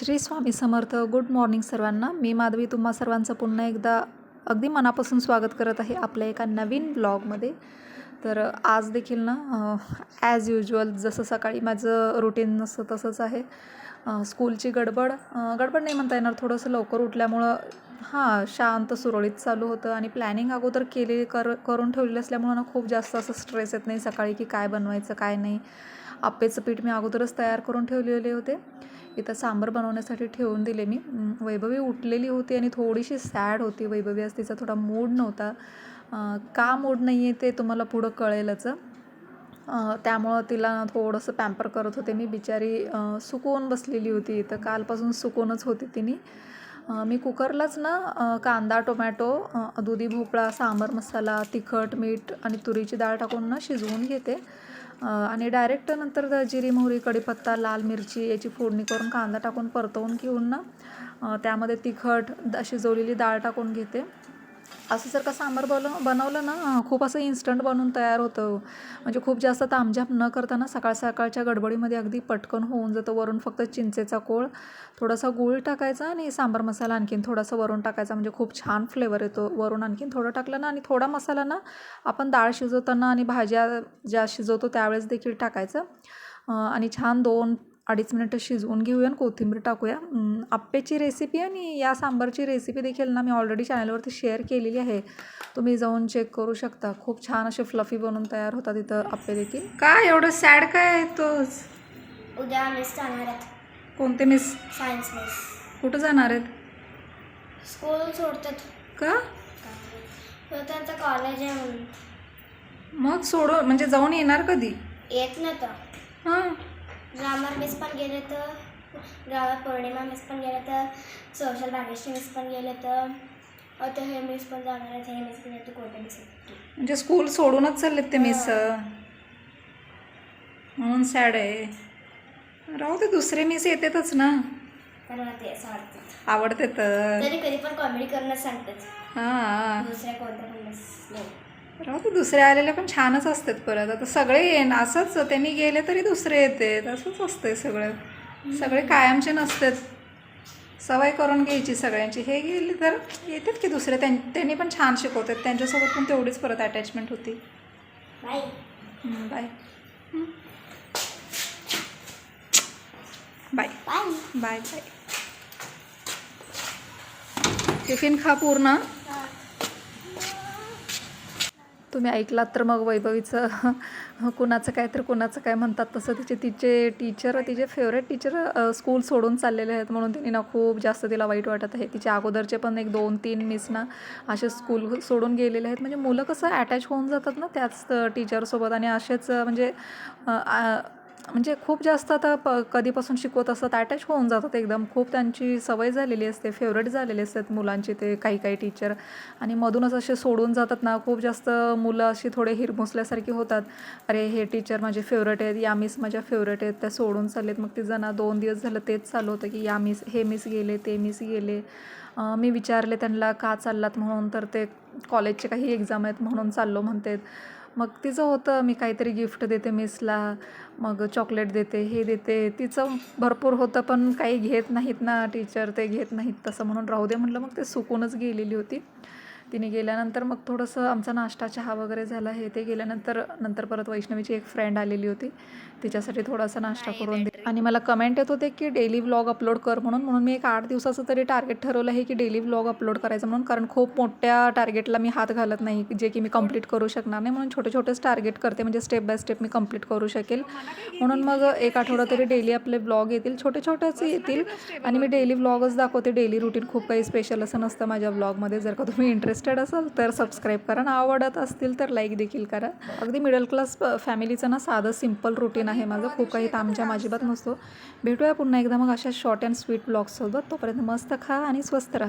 Shri Swami Samarth. Good morning सर्वांना. मी माधवी. तुम्हा सर्वांचं पुन्हा एकदा अगदी मनापासून स्वागत करत आहे आपल्या एका नवीन ब्लॉगमध्ये. तर आज देखील ना ॲज युजल जसं सकाळी माझं रुटीन नसतं तसंच आहे. स्कूलची गडबड गडबड नाही म्हणता येणार थोडंसं लवकर उठल्यामुळं हां शांत सुरळीत चालू होतं आणि प्लॅनिंग अगोदर केले कर करून ठेवलेली असल्यामुळं ना खूप जास्त असं स्ट्रेस येत नाही सकाळी की काय बनवायचं काय नाही. आप्पेचं पीठ मी अगोदरच तयार करून ठेवलेले होते. इथं सांबर बनवण्यासाठी ठेवून दिले मी. वैभवी उठलेली होती आणि थोडीशी सॅड होती. वैभवी आज तिचा थोडा मूड नव्हता. का मूड नाही आहे ते तुम्हाला पुढं कळेलच. त्यामुळं तिला थोडंसं पॅम्पर करत होते. मी बिचारी सुकवून बसलेली होती. इथं कालपासून सुकूनच होती तिने. मी कुकरलाच ना कांदा टोमॅटो दुधी भोपळा सांबर मसाला तिखट मीठ आणि तुरीची डाळ टाकून ना शिजवून घेते. आणि डायरेक्ट नंतर जिरी मोहरी कढीपत्ता लाल मिरची याची फोडणी करून कांदा टाकून परतवून घेऊन ना त्यामध्ये तिखट द- शिजवलेली डाळ टाकून घेते. असं जर का सांबार बनव बनवलं ना खूप असं इन्स्टंट बनवून तयार होतं. म्हणजे खूप जास्त तामझाप न करताना सकाळ सकाळच्या गडबडीमध्ये अगदी पटकन होऊन जातं. वरून फक्त चिंचेचा कोळ थोडासा गूळ टाकायचा आणि सांबार मसाला आणखीन थोडासा वरून टाकायचा. म्हणजे खूप छान फ्लेवर येतो. वरून आणखीन थोडं टाकलं ना आणि थोडा मसाला ना आपण डाळ शिजवताना आणि भाज्या ज्या शिजवतो त्यावेळेस देखील टाकायचं. आणि छान दोन अडीच मिनटं शिजवून घेऊया आणि कोथिंबीर टाकूया. अं, आप्पेची रेसिपी आणि या सांबारची रेसिपी देखील ना मी ऑलरेडी चॅनलवरती शेअर केलेली आहे. तुम्ही जाऊन चेक करू शकता. खूप छान असे फ्लफी बनून तयार होतात इथं आप्पे देखील. काय एवढं सॅड काय आहे तोच उद्या मिस जाणार आहेत. कोणते मिस सायन्स मिस कुठं जाणार आहेत? स्कूल सोडतात. का? त्यांचं कॉलेज आहे म्हणून. मग सोडून म्हणजे जाऊन येणार कधी? येत नाही तर हां. ग्रामर मिस पण गेले तर गावात पौर्णिमा मिस पण गेले तर सोशल भाग्यश्री मिस पण गेले तर आता हे मिस पण जाणार आहेत हे मिस पण येते कोणते मिस म्हणजे स्कूल सोडूनच चाललेत ते मिस म्हणून सॅड आहे. राहू ते दुसरे मिस येतातच ना. तर मला ते असं वाटतं. आवडते तर. तरी कधी पण कॉमेडी करणं सांगतात. हां. दुसऱ्या कोणत्या पण मिस नाही. राहू ते दुसरे आलेले पण छानच असतात परत. आता सगळे येण असंच त्यांनी गेले तरी दुसरे येतात. असंच असतंय सगळं. सगळे कायमचे नसतात. सवय करून घ्यायची सगळ्यांची. हे गेले तर येतात की दुसरे. त्यां त्यांनी पण छान शिकवतात. त्यांच्यासोबत पण तेवढीच परत अटॅचमेंट होती. Bye. Bye. Bye. Bye. Bye bye. Tiffin खा पूर्ण. तुम्ही ऐकलात तर मग वैभवीचं कुणाचं काय तर कुणाचं काय म्हणतात तसं. तिचे तिचे टीचर तिचे फेवरेट टीचर स्कूल सोडून चाललेले आहेत म्हणून तिने ना खूप जास्त तिला वाईट वाटत आहे. तिच्या अगोदरचे पण एक दोन तीन मिस ना असे स्कूल सोडून गेलेले आहेत. म्हणजे मुलं कसं अटॅच होऊन जातात ना त्याच टीचरसोबत आणि असेच म्हणजे म्हणजे खूप जास्त आता प कधीपासून शिकवत असतात अटॅच होऊन जातात एकदम. खूप त्यांची सवय झालेली असते फेवरेट झालेले असतात मुलांची ते काही काही टीचर आणि मधूनच असे सोडून जातात ना खूप जास्त मुलं अशी थोडे हिरमुसल्यासारखी होतात. अरे हे टीचर माझे फेवरेट आहेत या मिस माझ्या फेवरेट आहेत त्या सोडून चाललेत. मग तिचं ना दोन दिवस झालं तेच चालू होतं की या मिस हे मिस गेले ते मिस गेले. मी विचारले त्यांना का चाललात म्हणून तर ते कॉलेजचे काही एक्झाम आहेत म्हणून चाललो म्हणतात. मग तिचं होतं मी काहीतरी गिफ्ट देते मिसला मग चॉकलेट देते हे देते. तिचं भरपूर होतं पण काही घेत नाहीत ना टीचर ते घेत नाहीत तसं म्हणून राहू दे म्हटलं मग ते सुकूनच गेलेली होती. तिने गेल्यानंतर मग थोडंसं आमचा नाश्ता चहा वगैरे झाला हे ते गेल्यानंतर नंतर परत वैष्णवीची एक फ्रेंड आलेली होती. तिच्यासाठी थोडासा नाश्ता करून दे आणि मला कमेंट येत होते की डेली व्लॉग अपलोड कर म्हणून म्हणून मी एक आठ दिवसाचं तरी टार्गेट ठरवलं आहे की डेली व्लॉग अपलोड करायचं म्हणून कारण खूप मोठ्या टार्गेटला मी हात घालत नाही जे की मी कंप्लीट करू शकणार नाही म्हणून छोटे छोटेच टार्गेट करते म्हणजे स्टेप बाय स्टेप मी कंप्लीट करू शकेल. म्हणून मग एक आठवडा तरी डेली आपले ब्लॉग येतील. छोटे छोटेच येतील. आणि मी डेली व्लॉगच दाखवते. डेली रुटीन खूप काही स्पेशल असं नसतं माझ्या व्लॉगमध्ये जर का तुम्ही इंटरेस्टेड असाल तर सबस्क्राईब करा. आणि आवडत असतील तर लाईक देखील करा. अगदी मिडल क्लास फॅमिलीचं ना साधं सिंपल रुटीन आहे माझं. खूप काही तामझाम अजिबात नसतो. भेटूया पुन्हा एकदा मग अशा शॉर्ट अँड स्वीट ब्लॉग्ससोबत तोपर्यंत मस्त खा आणि स्वस्त राहा.